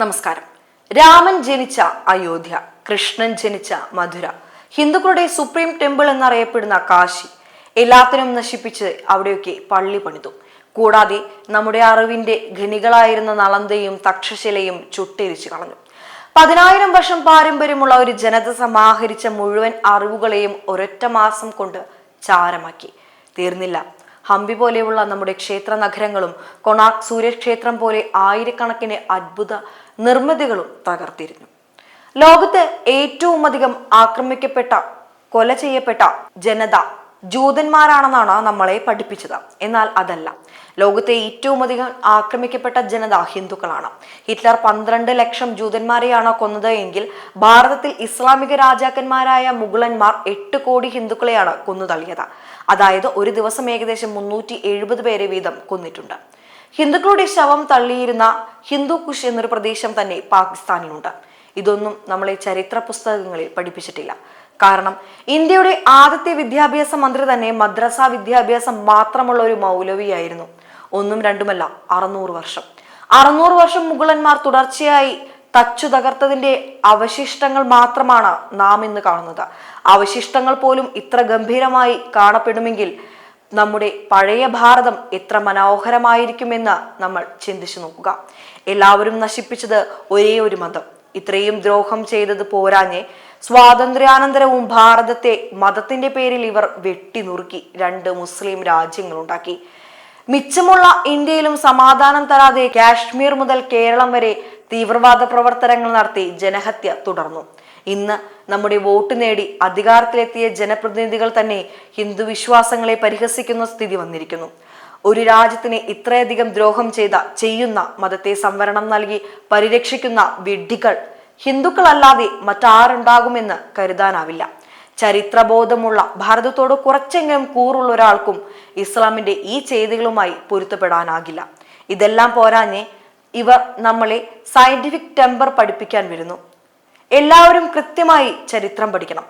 നമസ്കാരം. രാമൻ ജനിച്ച അയോധ്യ കൃഷ്ണൻ ജനിച്ച മധുര ഹിന്ദുക്കളുടെ സുപ്രീം ടെമ്പിൾ എന്നറിയപ്പെടുന്ന കാശി എല്ലാത്തിനും നശിപ്പിച്ച് അവിടെയൊക്കെ പള്ളി പണിതു. കൂടാതെ നമ്മുടെ അറിവിന്റെ ഖനികളായിരുന്ന നളന്തയും തക്ഷശിലയും ചുട്ടെരിച്ചു കളഞ്ഞു. പതിനായിരം വർഷം പാരമ്പര്യമുള്ള ഒരു ജനത സമാഹരിച്ച മുഴുവൻ അറിവുകളെയും ഒരൊറ്റ മാസം കൊണ്ട് ചാരമാക്കി. തീർന്നില്ല. ഹംപി പോലെയുള്ള നമ്മുടെ ക്ഷേത്ര നഗരങ്ങളും കൊണാക് സൂര്യക്ഷേത്രം പോലെ ആയിരക്കണക്കിന് അത്ഭുത നിർമ്മിതികളും തകർത്തിരുന്നു. ലോകത്ത് ഏറ്റവും അധികം ആക്രമിക്കപ്പെട്ട കൊല ചെയ്യപ്പെട്ട ജനത ജൂതന്മാരാണെന്നാണ് നമ്മളെ പഠിപ്പിച്ചത്. എന്നാൽ അതല്ല. ലോകത്തെ ഏറ്റവും അധികം ആക്രമിക്കപ്പെട്ട ജനത ഹിന്ദുക്കളാണ്. ഹിറ്റ്ലർ പന്ത്രണ്ട് ലക്ഷം ജൂതന്മാരെയാണ് കൊന്നത് എങ്കിൽ ഭാരതത്തിൽ ഇസ്ലാമിക രാജാക്കന്മാരായ മുഗളന്മാർ എട്ട് കോടി ഹിന്ദുക്കളെയാണ് കൊന്നു തള്ളിയത്. അതായത് ഒരു ദിവസം ഏകദേശം മുന്നൂറ്റി എഴുപത് പേരെ വീതം കൊന്നിട്ടുണ്ട്. ഹിന്ദുക്കളുടെ ശവം തള്ളിയിരുന്ന ഹിന്ദു കുഷ് എന്നൊരു പ്രദേശം തന്നെ പാകിസ്ഥാനിലുണ്ട്. ഇതൊന്നും നമ്മളെ ചരിത്ര പുസ്തകങ്ങളിൽ പഠിപ്പിച്ചിട്ടില്ല. കാരണം ഇന്ത്യയുടെ ആദ്യത്തെ വിദ്യാഭ്യാസ മന്ത്രി തന്നെ മദ്രസ വിദ്യാഭ്യാസം മാത്രമുള്ള ഒരു മൗലവിയായിരുന്നു. ഒന്നും രണ്ടുമല്ല അറുന്നൂറ് വർഷം. അറുന്നൂറ് വർഷം മുഗളന്മാർ തുടർച്ചയായി തച്ചു തകർത്തതിന്റെ അവശിഷ്ടങ്ങൾ മാത്രമാണ് നാം ഇന്ന് കാണുന്നത്. അവശിഷ്ടങ്ങൾ പോലും ഇത്ര ഗംഭീരമായി കാണപ്പെടുമെങ്കിൽ നമ്മുടെ പഴയ ഭാരതം എത്ര മനോഹരമായിരിക്കുമെന്ന് നമ്മൾ ചിന്തിച്ചു നോക്കുക. എല്ലാവരും നശിപ്പിച്ചത് ഒരേ ഒരു മതം. ഇത്രയും ദ്രോഹം ചെയ്തത് പോരാഞ്ഞ് സ്വാതന്ത്ര്യാനന്തരവും ഭാരതത്തെ മതത്തിന്റെ പേരിൽ ഇവർ വെട്ടി നുറുക്കി രണ്ട് മുസ്ലിം രാജ്യങ്ങളുണ്ടാക്കി. മിച്ചമുള്ള ഇന്ത്യയിലും സമാധാനം തരാതെ കാശ്മീർ മുതൽ കേരളം വരെ തീവ്രവാദ പ്രവർത്തനങ്ങൾ നടത്തി ജനഹത്യ തുടർന്നു. ഇന്ന് നമ്മുടെ വോട്ട് നേടി അധികാരത്തിലെത്തിയ ജനപ്രതിനിധികൾ തന്നെ ഹിന്ദു വിശ്വാസങ്ങളെ പരിഹസിക്കുന്ന സ്ഥിതി വന്നിരിക്കുന്നു. ഒരു രാജ്യത്തിന് ഇത്രയധികം ദ്രോഹം ചെയ്ത ചെയ്യുന്ന മതത്തെ സംവരണം നൽകി പരിരക്ഷിക്കുന്ന വിഡ്ഢികൾ ഹിന്ദുക്കളല്ലാതെ മറ്റാരുണ്ടാകുമെന്ന് കരുതാനാവില്ല. ചരിത്രബോധമുള്ള ഭാരതത്തോട് കുറച്ചെങ്കിലും കൂറുള്ള ഒരാൾക്കും ഇസ്ലാമിന്റെ ഈ ചെയ്തികളുമായി പൊരുത്തപ്പെടാനാകില്ല. ഇതെല്ലാം പോരാഞ്ഞ് ഇവർ നമ്മളെ സയന്റിഫിക് ടെമ്പർ പഠിപ്പിക്കാൻ വരുന്നു. എല്ലാവരും കൃത്യമായി ചരിത്രം പഠിക്കണം.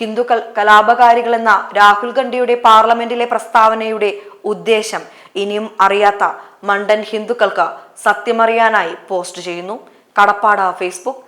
ഹിന്ദുക്കൾ കലാപകാരികൾ എന്ന രാഹുൽ ഗാന്ധിയുടെ പാർലമെന്റിലെ പ്രസ്താവനയുടെ ഉദ്ദേശം ഇനിയും അറിയാത്ത മണ്ടൻ ഹിന്ദുക്കൾക്ക് സത്യമറിയാനായി പോസ്റ്റ് ചെയ്യുന്നു. കടപ്പാട ഫേസ്ബുക്ക്